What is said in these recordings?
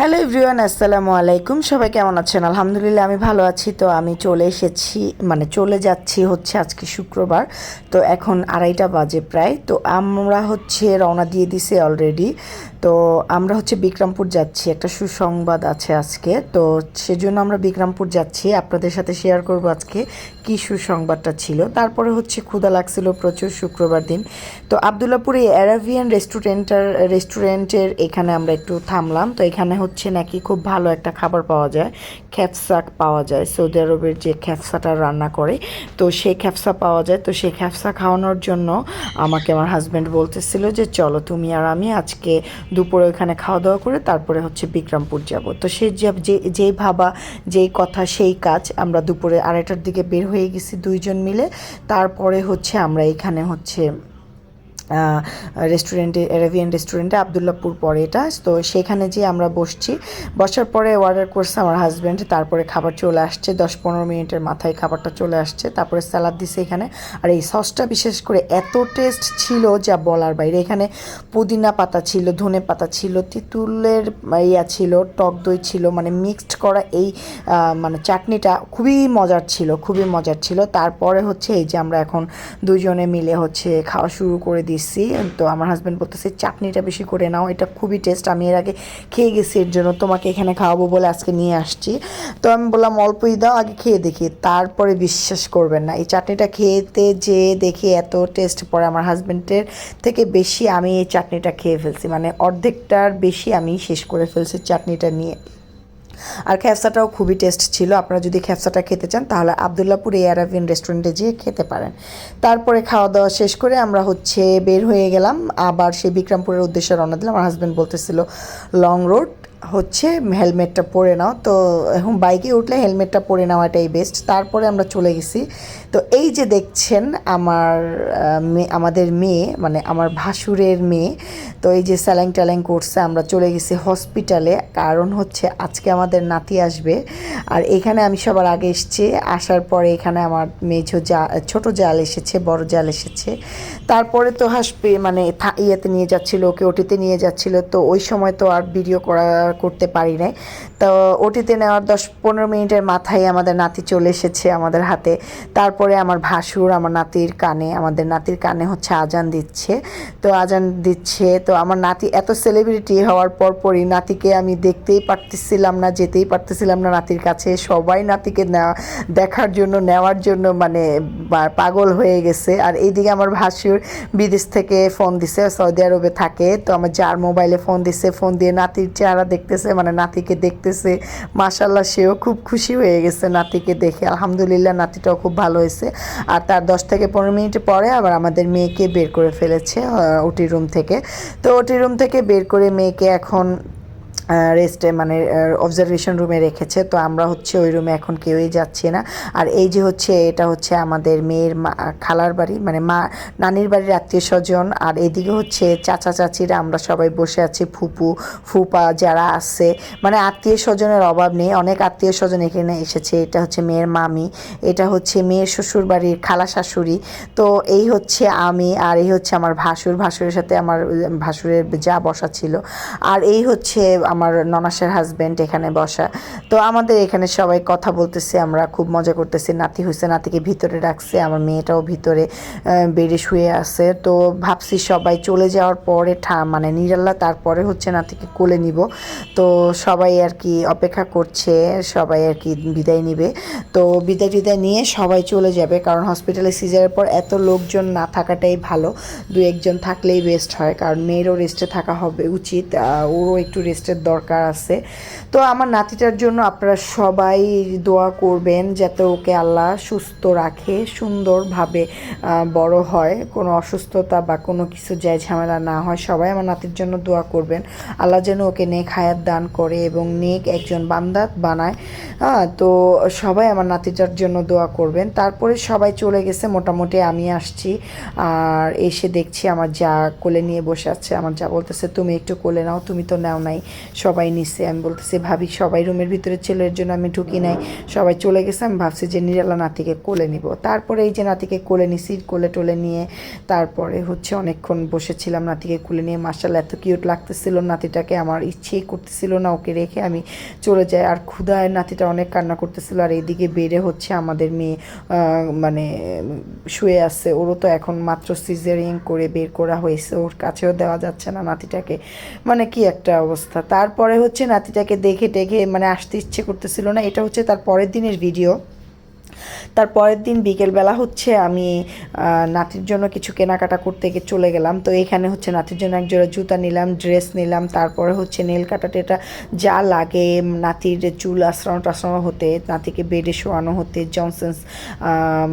Hello everyone, আসসালামু আলাইকুম। সবাই কেমন আছেন? আলহামদুলিল্লাহ, আমি ভালো আছি। তো আমি চলে এসেছি মানে চলে যাচ্ছি হচ্ছে আজকে শুক্রবার। তো এখন আড়াইটা বাজে প্রায়। তো আমরা হচ্ছে রওনা দিয়ে দিছি অলরেডি তো আমরা হচ্ছে বিক্রমপুর যাচ্ছি, একটা সুসংবাদ আছে আজকে। তো সেজন্য আমরা বিক্রমপুর যাচ্ছি, আপনাদের সাথে শেয়ার করব আজকে কি সুসংবাদটা ছিল। তারপরে হচ্ছে ক্ষুদা লাগছিল প্রচুর শুক্রবার দিন। তো আবদুল্লাপুরে অ্যারাবিয়ান রেস্টুরেন্টার রেস্টুরেন্টের এখানে আমরা একটু থামলাম। তো এখানে হচ্ছে নাকি খুব ভালো একটা খাবার পাওয়া যায়, খ্যাপসা পাওয়া যায়। সৌদি আরবের যে খ্যাপসাটা রান্না করে, তো সেই খ্যাপসা পাওয়া যায়। তো সেই খ্যাপসা খাওয়ানোর জন্য আমাকে আমার হাজব্যান্ড বলতেছিল যে, চলো তুমি আর আমি আজকে দুপুরে ওখানে খাওয়া দাওয়া করে তারপরে হচ্ছে বিক্রমপুর যাব। তো সে যে- যেই ভাবা যেই কথা সেই কাজ আমরা দুপুরে আড়াইটার দিকে বের হয়ে গেছি দুইজন মিলে। তারপরে হচ্ছে আমরা এখানে হচ্ছে রেস্টুরেন্টে অ্যারাবিয়ান রেস্টুরেন্টে আবদুল্লাপুর পরে এটা। তো সেখানে যে আমরা বসছি। বসার পরে অর্ডার করছে আমার হাজব্যান্ড তারপরে খাবার চলে আসছে। দশ পনেরো মিনিটের মাথায় খাবারটা চলে আসছে। তারপরে স্যালাড দিছে এখানে। আর এই সসটা বিশেষ করে এত টেস্ট ছিল যা বলার বাইরে। এখানে পুদিনা পাতা ছিল, ধনে পাতা ছিল, তিঁতুলের ইয়া ছিল, টক দই ছিল মানে মিক্সড করা এই মানে চাটনিটা খুবই মজার ছিল, খুবই মজার ছিল। তারপরে হচ্ছে এই যে আমরা এখন দুজনে মিলে হচ্ছে খাওয়া শুরু করে দিচ্ছি তো আমার হাজব্যান্ড বলতেছে, চাটনিটা বেশি করে নাও, এটা খুবই টেস্ট আমি এর আগে খেয়ে গেছি, এর জন্য তোমাকে এখানে খাওয়াবো বলে আজকে নিয়ে আসছি। তো আমি বললাম, অল্পই দাও, আগে খেয়ে দেখি। তারপরে বিশ্বাস করবেন না, এই চাটনিটা খেতে যে দেখি এত টেস্ট পরে আমার হাজব্যান্ডের থেকে বেশি আমি এই চাটনিটা খেয়ে ফেলছি মানে অর্ধেকটার বেশি আমি শেষ করে ফেলছি চাটনিটা নিয়ে। আর খ্যাপসাটাও খুবই টেস্ট ছিল। আপনারা যদি খ্যাপসাটা খেতে চান, তাহলে আবদুল্লাপুর আরাবিয়ান রেস্টুরেন্টে যেয়ে খেতে পারেন। তারপরে খাওয়া দাওয়া শেষ করে আমরা হচ্ছে বের হয়ে গেলাম। আবার সেই বিক্রমপুরের উদ্দেশ্যে রওনা দিলাম। আমার হাজব্যান্ড বলতেছিল লং রোড হচ্ছে হেলমেটটা পরে নাও। তো এখন বাইকে উঠলে হেলমেটটা পরে নেওয়াটাই বেস্ট তারপরে আমরা চলে গেছি। তো এই যে দেখছেন আমার মেয়ে আমাদের মেয়ে মানে আমার ভাসুরের মেয়ে, তো এই যে স্যালাইং ট্যালাইং করছে, আমরা চলে গেছি হসপিটালে। কারণ হচ্ছে আজকে আমাদের নাতি আসবে। আর এখানে আমি সবার আগে এসেছি। আসার পরে এখানে আমার মেঝো জা ছোট জাল এসেছে, বড় জাল এসেছে। তারপরে তো হাসপে মানে ইয়েতে নিয়ে যাচ্ছিল, ওকে ওটিতে নিয়ে যাচ্ছিল। তো ওই সময় তো আর ভিডিও করা করতে পারি নাই। তো ওটিতে নেওয়ার দশ পনেরো মিনিটের মাথায় আমাদের নাতি চলে এসেছে আমাদের হাতে। তারপরে আমার ভাসুর, আমার নাতির কানে, আমাদের নাতির কানে হচ্ছে আজান দিচ্ছে। তো আজান দিচ্ছে, তো আমার নাতি এত সেলিব্রিটি হওয়ার পর পরই নাতিকে আমি দেখতেই পারতেছিলাম না, যেতেই পারতেছিলাম না নাতির কাছে। সবাই নাতিকে দেখার জন্য, নেওয়ার জন্য মানে পাগল হয়ে গেছে। আর এইদিকে আমার ভাসুর বিদেশ থেকে ফোন দিছে, সৌদি আরবে থাকে। তো আমার যার মোবাইলে ফোন দিছে ফোন দিয়ে নাতির চেহারা দেখতেছে মানে নাতিকে দেখতেছে। মাশাল্লাহ সেও খুব খুশি হয়ে গেছে নাতিকে দেখে। আলহামদুলিল্লাহ, নাতিটাও খুব ভালো হয়েছে। আর তার দশ থেকে পনেরো মিনিট পরে আবার আমাদের মেয়েকে বের করে ফেলেছে ওটি রুম থেকে। তো ওটি রুম থেকে বের করে মেয়েকে এখন রেস্টে মানে অবজারভেশন রুমে রেখেছে। তো আমরা হচ্ছে ওই রুমে এখন কেউই যাচ্ছি না। আর এই যে হচ্ছে, এটা হচ্ছে আমাদের মেয়ের মা, খালার বাড়ি মানে মা, নানির বাড়ির আত্মীয় স্বজন। আর এদিকে হচ্ছে চাচা চাচিরা, আমরা সবাই বসে আছি, ফুপু, ফুপা যারা আছে। মানে আত্মীয় স্বজনের অভাব নেই, অনেক আত্মীয় স্বজন এখানে এসেছে। এটা হচ্ছে মেয়ের মামি, এটা হচ্ছে মেয়ের শ্বশুর বাড়ির খালা শাশুড়ি। তো এই হচ্ছে আমি আর এই হচ্ছে আমার ভাসুর। ভাসুরের সাথে আমার, ভাসুরের যা বসা ছিল। আর এই হচ্ছে আমার ননাসের হাজবেন্ড এখানে বসা। তো আমাদের এখানে সবাই কথা বলতেছে, আমরা খুব মজা করতেছি। নাতি হয়েছে নাতিকে ভিতরে রাখছে, আমার মেয়েটাও ভিতরে বেডে শুয়ে আছে। তো ভাবছি সবাই চলে যাওয়ার পরে ঠা মানে নিরাল্লা, তারপরে হচ্ছে নাতিকে কোলে নিব। তো সবাই আর কি অপেক্ষা করছে, সবাই আর কি বিদায় নিবে। তো বিদায় টিদায় নিয়ে সবাই চলে যাবে, কারণ হসপিটালে সিজারের পর এত লোকজন না থাকাটাই ভালো। দু একজন থাকলেই বেস্ট হয়, কারণ মেয়েরও রেস্টে থাকা হবে উচিত ওরও একটু রেস্টের দরকার আছে। তো আমার নাতিটার জন্য আপনারা সবাই দোয়া করবেন যাতে ওকে আল্লাহ সুস্থ রাখে, সুন্দরভাবে বড় হয়। কোনো অসুস্থতা বা কোনো কিছু যায় ঝামেলা না হয়, সবাই আমার নাতির জন্য দোয়া করবেন। আল্লাহ যেন ওকে নেক হায়াত দান করে এবং নেক একজন বান্দাত বানায়। হ্যাঁ তো সবাই আমার নাতিটার জন্য দোয়া করবেন। তারপরে সবাই চলে গেছে, মোটামুটি আমি আসছি। আর এসে দেখছি আমার যা কোলে নিয়ে বসে আছে, আমার যা বলতেছে, তুমি একটু কোলে নাও, তুমি তো নাও নাই। সবাই নিচ্ছে। আমি বলতেছি, ভাবি, সবাই রুমের ভিতরে ছেলের জন্য আমি ঢুকি নাই। সবাই চলে গেছে, আমি ভাবছি যে নিরালা নাতিকে কোলে নিব। তারপরে এই যে নাতিকে কোলে নিছি, কোলে টোলে নিয়ে তারপরে হচ্ছে অনেকক্ষণ বসেছিলাম নাতিকে কোলে নিয়ে। মার্শাল এত কিউট লাগতেছিল নাতিটাকে, আমার ইচ্ছেই করতেছিল না ওকে রেখে আমি চলে যাই। আর ক্ষুধায় নাতিটা অনেক কান্না করতেছিল, আর এইদিকে বেড়ে হচ্ছে আমাদের মেয়ে মানে শুয়ে আছে। ওরও তো এখন মাত্র সিজারিং করে বের করা হয়েছে, ওর কাছেও দেওয়া যাচ্ছে না নাতিটাকে। মানে কি একটা অবস্থা। তারপরে হচ্ছে নাতিটাকে দেখে টেখে মানে আসতে ইচ্ছে করতেছিল না। এটা হচ্ছে তার পরের দিনের ভিডিও তার পরের দিন বিকেলবেলা হচ্ছে আমি নাতির জন্য কিছু কেনাকাটা করতে গিয়ে চলে গেলাম। তো এখানে হচ্ছে নাতির জন্য এক জোড়া জুতা নিলাম, ড্রেস নিলাম, তারপরে হচ্ছে নেল কাটা টেটা যা লাগে নাতির চুল আশ্রানো টাশ্রানো হতে, নাতিকে বেডে শোয়ানো হতে, জনসেন্স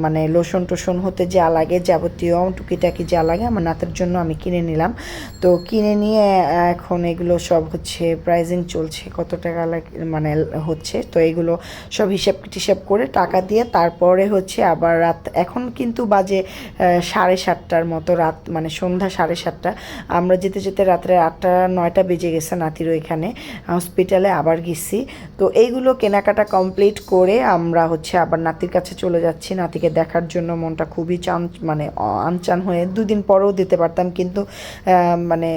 মানে লোশন টোশন হতে যা লাগে, যাবতীয় টুকিটাকি যা লাগে আমার নাতের জন্য আমি কিনে নিলাম। তো কিনে নিয়ে এখন এগুলো সব হচ্ছে প্রাইজিং চলছে, কত টাকা লাগে মানে হচ্ছে। তো এগুলো সব হিসাব টিসাব করে টাকা দিয়ে তারপরে হচ্ছে আবার রাত, এখন কিন্তু বাজে সাড়ে সাতটার মতো রাত মানে সন্ধ্যা সাড়ে সাতটা। আমরা যেতে যেতে রাত্রে আটটা, নয়টা বেজে গেছে নাতির ওইখানে, হসপিটালে আবার গেছি। তো এইগুলো কেনাকাটা কমপ্লিট করে আমরা হচ্ছে আবার নাতির কাছে চলে যাচ্ছি। নাতিকে দেখার জন্য মনটা খুবই চান মানে আনচান হয়ে দুদিন পরেও দিতে পারতাম কিন্তু মানে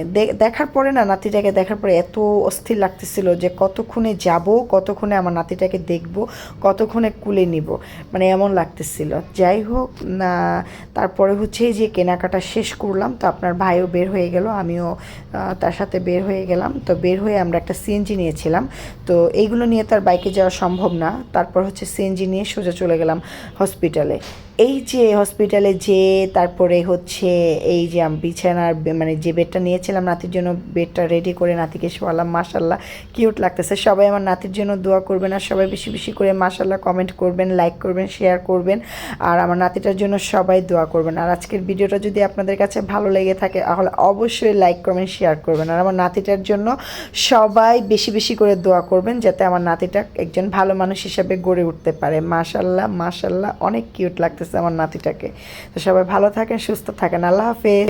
দেখার পরে না, নাতিটাকে দেখার পরে এত অস্থির লাগতেছিল যে কতক্ষণে যাব, কতক্ষণে আমার নাতিটাকে দেখব, কতক্ষণে কুলে নিব। মানে এমন লাগতেছিল। যাই হোক না, তারপরে হচ্ছে যে কেনাকাটা শেষ করলাম, তো আপনার ভাইও বের হয়ে গেল, আমিও তার সাথে বের হয়ে গেলাম। তো বের হয়ে আমরা একটা সিএনজি নিয়েছিলাম। তো এইগুলো নিয়ে তার বাইকে যাওয়া সম্ভব না। তারপর হচ্ছে সিএনজি নিয়ে সোজা চলে গেলাম হসপিটালে এই যে হসপিটালে যে, তারপরে হচ্ছে এই যে আমি বিছানার মানে যে বেডটা নিয়েছিলাম, নাতির জন্য বেডটা রেডি করে নাতিকে শোয়ালাম মাশাল্লাহ কিউট লাগতেছে। সবাই আমার নাতির জন্য দোয়া করবেন আর সবাই বেশি বেশি করে মাশাল্লাহ কমেন্ট করবেন লাইক করবেন শেয়ার করবেন আর আমার নাতিটার জন্য সবাই দোয়া করবেন। আর আজকের ভিডিওটা যদি আপনাদের কাছে ভালো লেগে থাকে, তাহলে অবশ্যই লাইক কমেন্ট শেয়ার করবেন। আর আমার নাতিটার জন্য সবাই বেশি বেশি করে দোয়া করবেন, যাতে আমার নাতিটা একজন ভালো মানুষ হিসাবে গড়ে উঠতে পারে। মাশাল্লাহ মাশাল্লাহ অনেক কিউট লাগতেছে। আমার নাতিটাকে। তো সবাই ভালো থাকেন সুস্থ থাকেন। আল্লাহ হাফেজ।